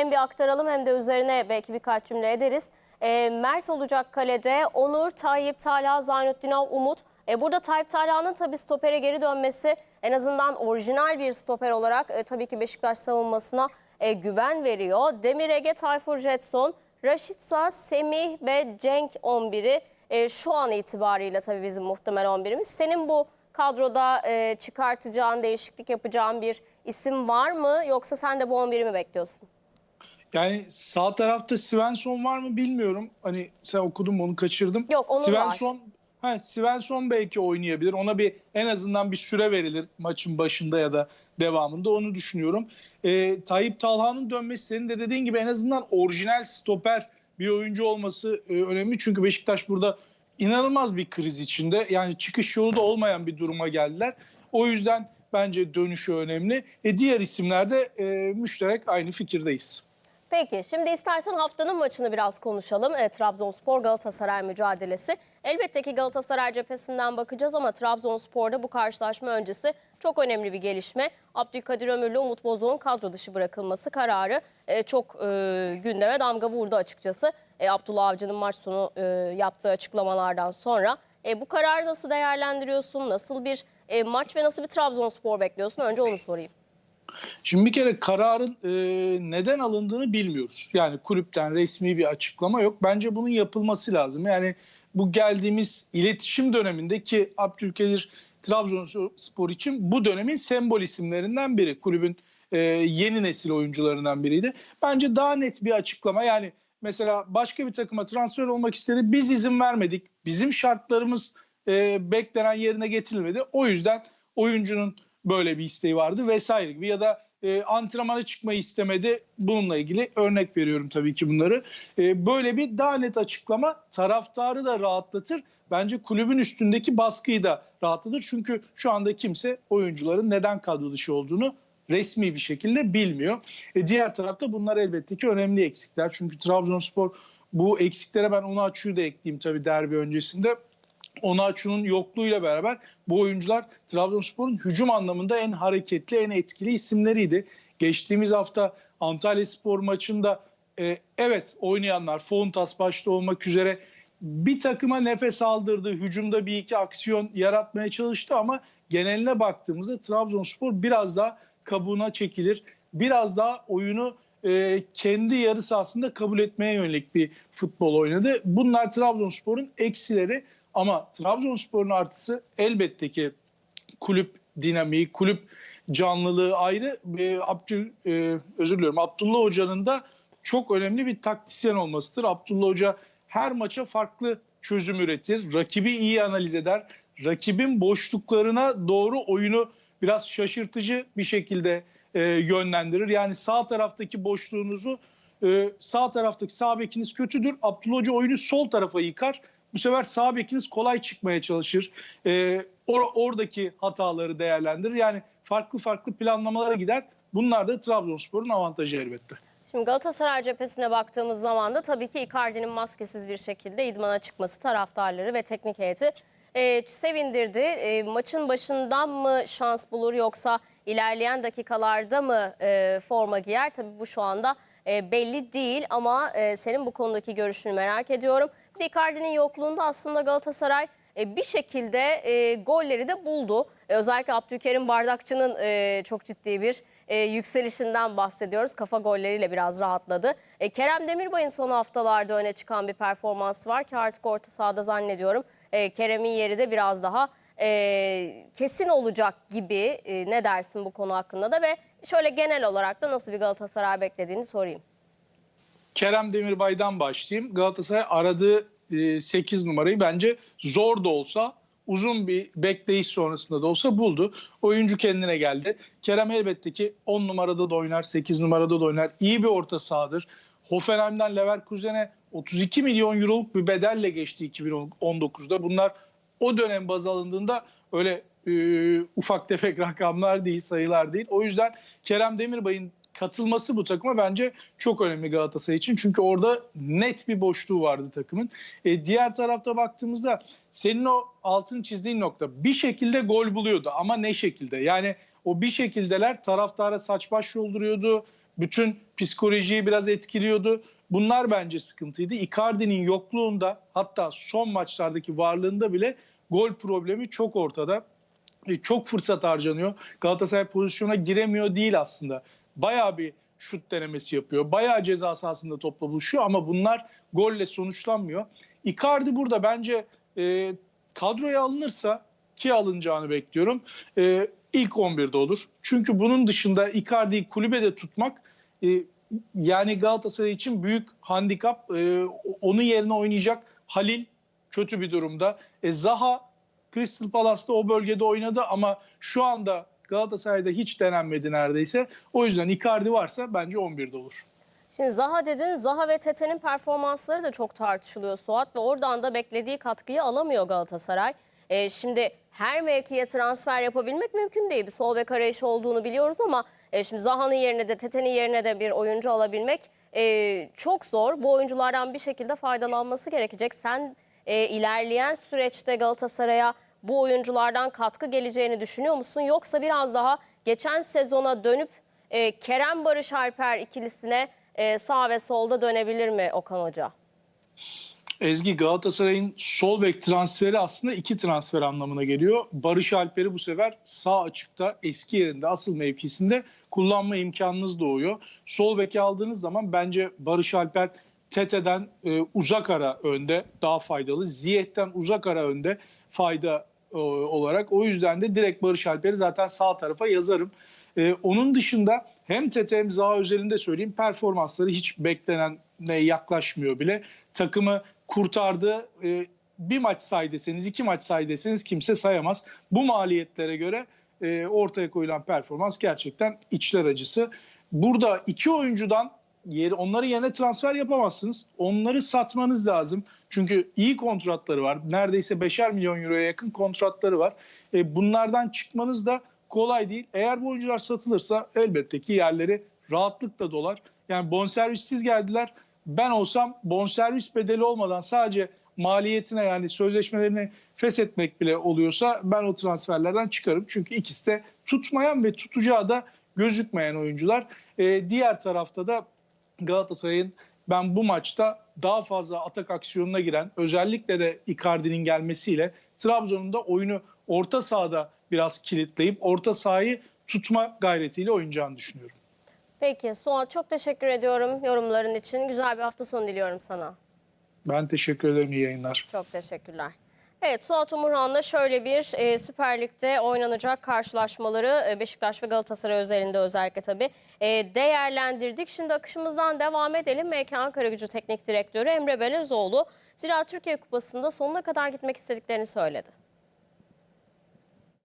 hem bir aktaralım hem de üzerine belki birkaç cümle ederiz. E, Mert olacak kalede. Onur, Tayyip, Talha, Zaynutdinov, Umut. E, burada Tayyip Talha'nın tabii stopere geri dönmesi en azından orijinal bir stoper olarak e, tabii ki Beşiktaş savunmasına e, güven veriyor. Demir Ege, Tayfur Jetson, Raşitsa, Semih ve Cenk 11'i e, şu an itibariyle tabii bizim muhtemel 11'imiz. Senin bu kadroda e, çıkartacağın, değişiklik yapacağın bir isim var mı? Yoksa sen de bu 11'i mi bekliyorsun? Yani sağ tarafta Svensson var mı bilmiyorum. Hani sen okudun mu onu kaçırdım. Yok, var. Svensson, Ha, Svensson belki oynayabilir. Ona bir en azından bir süre verilir maçın başında ya da devamında onu düşünüyorum. Ee, Tayyip Talha'nın dönmesi senin de dediğin gibi en azından orijinal stoper bir oyuncu olması e, önemli. Çünkü Beşiktaş burada inanılmaz bir kriz içinde. Yani çıkış yolu da olmayan bir duruma geldiler. O yüzden bence dönüşü önemli. E, diğer isimlerde e, müşterek aynı fikirdeyiz. Peki şimdi istersen haftanın maçını biraz konuşalım. E, Trabzonspor Galatasaray mücadelesi. Elbette ki Galatasaray cephesinden bakacağız ama Trabzonspor'da bu karşılaşma öncesi çok önemli bir gelişme. Abdülkadir Ömürlü Umut Bozok'un kadro dışı bırakılması kararı e, çok e, gündeme damga vurdu açıkçası. E, Abdullah Avcı'nın maç sonu e, yaptığı açıklamalardan sonra. E, bu kararı nasıl değerlendiriyorsun? Nasıl bir e, maç ve nasıl bir Trabzonspor bekliyorsun? Önce onu sorayım. Şimdi bir kere kararın e, neden alındığını bilmiyoruz. Yani kulüpten resmi bir açıklama yok. Bence bunun yapılması lazım. Yani bu geldiğimiz iletişim dönemindeki Abdülkadir Trabzonspor için bu dönemin sembol isimlerinden biri. Kulübün e, yeni nesil oyuncularından biriydi. Bence daha net bir açıklama yani mesela başka bir takıma transfer olmak istedi. Biz izin vermedik. Bizim şartlarımız e, beklenen yerine getirilmedi. O yüzden oyuncunun böyle bir isteği vardı vesaire gibi ya da e, antrenmana çıkmayı istemedi. Bununla ilgili örnek veriyorum tabii ki bunları. E, böyle bir daha net açıklama taraftarı da rahatlatır. Bence kulübün üstündeki baskıyı da rahatlatır. Çünkü şu anda kimse oyuncuların neden kadro dışı olduğunu resmi bir şekilde bilmiyor. E, diğer tarafta bunlar elbette ki önemli eksikler. Çünkü Trabzonspor bu eksiklere ben onu açıyı da ekleyeyim tabii derbi öncesinde. Onaçu'nun yokluğuyla beraber bu oyuncular Trabzonspor'un hücum anlamında en hareketli, en etkili isimleriydi. Geçtiğimiz hafta Antalya Spor maçında e, evet oynayanlar Fontas başta olmak üzere bir takıma nefes aldırdı. Hücumda bir iki aksiyon yaratmaya çalıştı ama geneline baktığımızda Trabzonspor biraz daha kabuğuna çekilir. Biraz daha oyunu e, kendi yarı sahasında kabul etmeye yönelik bir futbol oynadı. Bunlar Trabzonspor'un eksileri. Ama Trabzonspor'un artısı elbette ki kulüp dinamiği, kulüp canlılığı ayrı. E, Abdül, e, özür diliyorum Abdullah Hoca'nın da çok önemli bir taktisyen olmasıdır. Abdullah Hoca her maça farklı çözüm üretir. Rakibi iyi analiz eder. Rakibin boşluklarına doğru oyunu biraz şaşırtıcı bir şekilde e, yönlendirir. Yani sağ taraftaki boşluğunuzu e, sağ taraftaki sağ bekiniz kötüdür. Abdullah Hoca oyunu sol tarafa yıkar. Bu sefer sağ bekiniz kolay çıkmaya çalışır. E, or- oradaki hataları değerlendirir. Yani farklı farklı planlamalara gider. Bunlar da Trabzonspor'un avantajı elbette. Şimdi Galatasaray cephesine baktığımız zaman da tabii ki Icardi'nin maskesiz bir şekilde idmana çıkması taraftarları ve teknik heyeti e, sevindirdi. E, maçın başından mı şans bulur yoksa ilerleyen dakikalarda mı e, forma giyer? Tabii bu şu anda e, belli değil ama e, senin bu konudaki görüşünü merak ediyorum. De Icardi'nin yokluğunda aslında Galatasaray e, bir şekilde e, golleri de buldu. E, özellikle Abdülkerim Bardakçı'nın çok ciddi bir yükselişinden bahsediyoruz. Kafa golleriyle biraz rahatladı. Kerem Demirbay'ın son haftalarda öne çıkan bir performansı var ki artık orta sahada zannediyorum. Kerem'in yeri de biraz daha kesin olacak gibi. Ne dersin bu konu hakkında da ve şöyle genel olarak da nasıl bir Galatasaray beklediğini sorayım. Kerem Demirbay'dan başlayayım. Galatasaray aradığı 8 numarayı bence zor da olsa uzun bir bekleyiş sonrasında da olsa buldu. Oyuncu kendine geldi. Kerem elbette ki 10 numarada da oynar, 8 numarada da oynar. İyi bir orta sahadır. Hoffenheim'den Leverkusen'e 32 milyon euroluk bir bedelle geçti 2019'da. Bunlar o dönem baz alındığında öyle e, ufak tefek rakamlar değil, sayılar değil. O yüzden Kerem Demirbay'ın katılması bu takıma bence çok önemli Galatasaray için. Çünkü orada net bir boşluğu vardı takımın. E, diğer tarafta baktığımızda senin o altın çizdiğin nokta bir şekilde gol buluyordu ama ne şekilde? Yani o bir şekildeler taraftara saç baş yolduruyordu. bütün psikolojiyi biraz etkiliyordu. Bunlar bence sıkıntıydı. Icardi'nin yokluğunda hatta son maçlardaki varlığında bile gol problemi çok ortada. E, Çok fırsat harcanıyor. Galatasaray pozisyona giremiyor değil aslında. Bayağı bir şut denemesi yapıyor. Bayağı ceza sahasında topla buluşuyor ama bunlar golle sonuçlanmıyor. Icardi burada bence e, kadroya alınırsa ki alınacağını bekliyorum. E, ilk 11'de olur. Çünkü bunun dışında Icardi'yi kulübede tutmak e, yani Galatasaray için büyük handikap. E, onun yerine oynayacak Halil kötü bir durumda. E, Zaha Crystal Palace'ta o bölgede oynadı ama şu anda Galatasaray'da hiç denenmedi neredeyse. O yüzden Icardi varsa bence 11'de olur. Şimdi Zaha dedin. Zaha ve Tete'nin performansları da çok tartışılıyor Suat ve oradan da beklediği katkıyı alamıyor Galatasaray. Ee, şimdi her mevkiye transfer yapabilmek mümkün değil. Bir sol bek arayışı olduğunu biliyoruz ama e, şimdi Zaha'nın yerine de Tete'nin yerine de bir oyuncu alabilmek e, çok zor. Bu oyunculardan bir şekilde faydalanması gerekecek. Sen e, ilerleyen süreçte Galatasaray'a bu oyunculardan katkı geleceğini düşünüyor musun? Yoksa biraz daha geçen sezona dönüp e, Kerem Barış Alper ikilisine e, sağ ve solda dönebilir mi Okan Hoca? Ezgi Galatasaray'ın sol bek transferi aslında iki transfer anlamına geliyor. Barış Alper'i bu sefer sağ açıkta eski yerinde asıl mevkisinde kullanma imkanınız doğuyor. Sol beki aldığınız zaman bence Barış Alper Tete'den e, uzak ara önde daha faydalı. Ziyech'ten uzak ara önde fayda e, olarak. O yüzden de direkt Barış Alper'i zaten sağ tarafa yazarım. E, onun dışında hem Tete hem Zaha özelinde söyleyeyim performansları hiç beklenene yaklaşmıyor bile. Takımı kurtardı. E, bir maç say deseniz, iki maç say deseniz kimse sayamaz. Bu maliyetlere göre e, ortaya koyulan performans gerçekten içler acısı. Burada iki oyuncudan yeri, onları yerine transfer yapamazsınız. Onları satmanız lazım. Çünkü iyi kontratları var. Neredeyse 5'er milyon euroya yakın kontratları var. E, bunlardan çıkmanız da kolay değil. Eğer bu oyuncular satılırsa elbette ki yerleri rahatlıkla dolar. Yani bonservissiz geldiler. Ben olsam bonservis bedeli olmadan sadece maliyetine yani sözleşmelerini feshetmek bile oluyorsa ben o transferlerden çıkarım. Çünkü ikisi de tutmayan ve tutacağı da gözükmeyen oyuncular. Ee, diğer tarafta da Galatasaray'ın ben bu maçta daha fazla atak aksiyonuna giren özellikle de Icardi'nin gelmesiyle Trabzon'un da oyunu orta sahada biraz kilitleyip orta sahayı tutma gayretiyle oynayacağını düşünüyorum. Peki Suat çok teşekkür ediyorum yorumların için. Güzel bir hafta sonu diliyorum sana. Ben teşekkür ederim. iyi yayınlar. Çok teşekkürler. Evet Suat Umurhan'la şöyle bir e, Süper Lig'de oynanacak karşılaşmaları e, Beşiktaş ve Galatasaray özelinde özellikle tabii e, değerlendirdik. Şimdi akışımızdan devam edelim. MK Ankara Teknik Direktörü Emre Belezoğlu Zira Türkiye Kupası'nda sonuna kadar gitmek istediklerini söyledi.